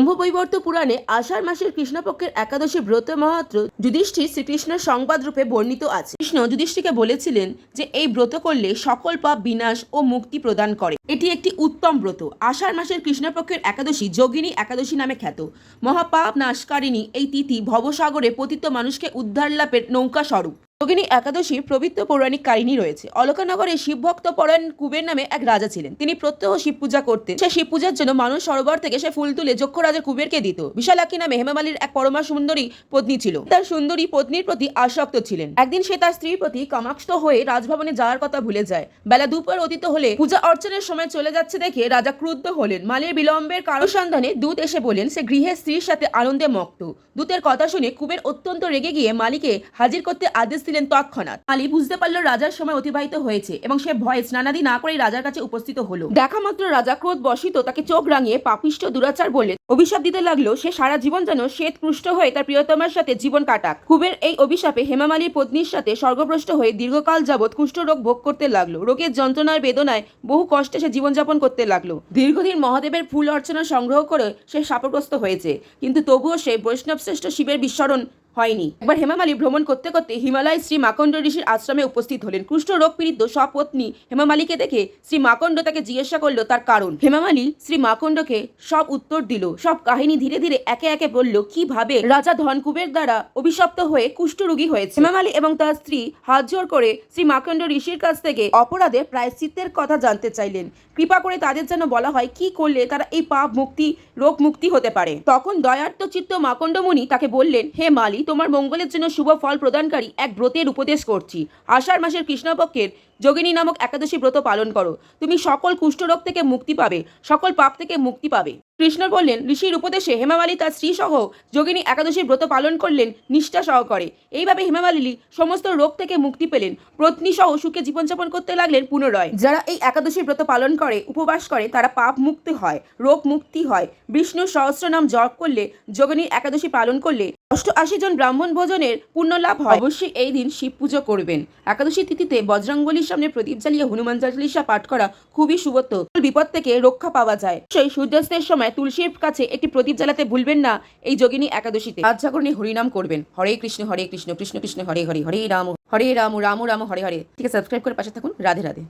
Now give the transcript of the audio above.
ব্রহ্মবৈবর্ত পুরাণে আষাঢ় মাসের কৃষ্ণপক্ষের একাদশী ব্রত মাহাত্র যুধিষ্ঠির শ্রীকৃষ্ণের সংবাদ রূপে বর্ণিত আছে। কৃষ্ণ যুধিষ্ঠিকে বলেছিলেন যে, এই ব্রত করলে সকল পাপ বিনাশ ও মুক্তি প্রদান করে। এটি একটি উত্তম ব্রত। আষাঢ় মাসের কৃষ্ণপক্ষের একাদশী যোগিনী একাদশী নামে খ্যাত। মহাপাপ নাশকারিণী এই তিথি ভবসাগরে পতিত মানুষকে উদ্ধার লাভের নৌকা স্বরূপ। যোগিনী একাদশীর পবিত্র পৌরাণিক কাহিনী রয়েছে। অলকানগরে শিবভক্ত পরায়ণ কুবের নামে এক রাজা ছিলেন। তিনি প্রত্যহ শিব পূজা করতেন। সে শিব পূজার জন্য মানুষ সরোবর থেকে সে ফুল তুলে যক্ষ রাজার কুবেরকে দিত। বিশালাক্ষী নামে হেমামালির এক পরমা সুন্দরী পত্নী ছিল। তার সুন্দরী পত্নীর প্রতি আসক্ত ছিলেন। একদিন সে তার স্ত্রীর প্রতি কামাক্ষ হয়ে রাজভবনে যাওয়ার কথা ভুলে যায়। বেলা দুপুর অতীত হলে পূজা অর্চনের সময় চলে যাচ্ছে দেখে রাজা ক্রুদ্ধ হলেন। মালির বিলম্বের কারণ সন্ধানে দূত এসে বলেন, সে গৃহে স্ত্রীর সাথে আনন্দে মক্ত দূতের কথা শুনে কুবের অত্যন্ত রেগে গিয়ে মালিকে হাজির করতে আদেশ দিলেন তৎক্ষণাৎ। আলী বুঝতে পারল রাজার সময় অতিবাহিত হয়েছে এবং সে ভয়ে স্নানাদি না করেই রাজার কাছে উপস্থিত হলো। দেখা মাত্র রাজা ক্রোধ বসিত তাকে চোখ রাঙিয়ে পাপিষ্ট দুরাচার বলে অভিশাপ দিতে লাগল সে সারা জীবন যেন শ্বেত পুষ্ট হয়ে তার প্রিয়তমার সাথে জীবন কাটাক। কুবের এই অভিশাপে হেমামালির পত্নীর সাথে স্বর্গভ্রষ্ট হয়ে দীর্ঘকাল যাবৎ কুষ্ঠরোগ ভোগ করতে লাগল। রোগের যন্ত্রণার বেদনায় বহু কষ্টে সে জীবনযাপন করতে লাগল। দীর্ঘদিন মহাদেবের ফুল অর্চনা সংগ্রহ করে সে শাপগ্রস্ত হয়েছে। কিন্তু তবুও সে বৈষ্ণব শ্রেষ্ঠ শিবের বিস্মরণ হয়নি। একবার হেমামালী ভ্রমণ করতে করতে হিমালয় শ্রী মাকণ্ড ঋষির আশ্রমে উপস্থিত হলেন। কুষ্ঠ রোগ পীড়িত সপত্নী হেমামালীকে দেখে শ্রী মাকণ্ড তাকে জিজ্ঞাসা করল তার কারণ। হেমামালী শ্রী মাকণ্ডকে সব উত্তর দিল। সব কাহিনী ধীরে ধীরে একে একে বলল, কীভাবে? রাজা ধনকুবের দ্বারা অভিশপ্ত হয়ে কুষ্ঠরোগী হয়েছে। হেমামালী এবং তার স্ত্রী হাত জোর করে শ্রী মাকণ্ড ঋষির কাছ থেকে অপরাধে প্রায়শ্চিত্তের কথা জানতে চাইলেন। কৃপা করে তাদের যেন বলা হয়, কি করলে তারা এই পাপ মুক্তি, রোগ মুক্তি হতে পারে? তখন দয়ার্থ চিত্ত মাকণ্ড মুনি তাকে বললেন, হে মালি, তোমার মঙ্গলের জন্য শুভ ফল প্রদানকারী এক ব্রতের উপদেশ করছি। আষাঢ় মাসের কৃষ্ণপক্ষের যোগিনী নামক একাদশী ব্রত পালন করো। তুমি সকল কুষ্ঠরোগ থেকে মুক্তি পাবে, সকল পাপ থেকে মুক্তি পাবে। কৃষ্ণ বললেন, ঋষির উপদেশে হেমামালী তার স্ত্রী সহ যোগিনী একাদশীর ব্রত পালন করলেন, নিষ্ঠা সহকারে। এইভাবে হেমামালিনী সমস্ত রোগ থেকে মুক্তি পেলেন। পত্নী সহ সুখে জীবনযাপন করতে লাগলেন পুনরায়। যারা এই একাদশী ব্রত পালন করে, উপবাস করে, তারা পাপ মুক্তি হয়, রোগ মুক্তি হয়। বিষ্ণুর সহস্র নাম জপ করলে যোগিনীর একাদশী পালন করলে অষ্টআশি জন ব্রাহ্মণ ভোজনের পুণ্য লাভ হয়। অবশ্যই এই দিন শিব পুজো করবেন। একাদশী তিথিতে বজরঙ্গলির সামনে প্রদীপ জ্বালিয়ে হনুমান চালিসা পাঠ করা খুবই শুভত্ব বিপদ থেকে রক্ষা পাওয়া যায়। সেই সূর্যাস্তের সময় তুলসীর কাছে একটি প্রদীপ জ্বালাতে ভুলবেন না এই যোগিনী একাদশীতে। আজ জাগরণে হরিনাম করবেন। হরে কৃষ্ণ হরে কৃষ্ণ কৃষ্ণ কৃষ্ণ, হরে হরে হরে রাম হরে রাম রাম রাম, হরে হরে। ঠিক আছে সাবস্ক্রাইব করে পাশে থাকুন। রাধে রাধে।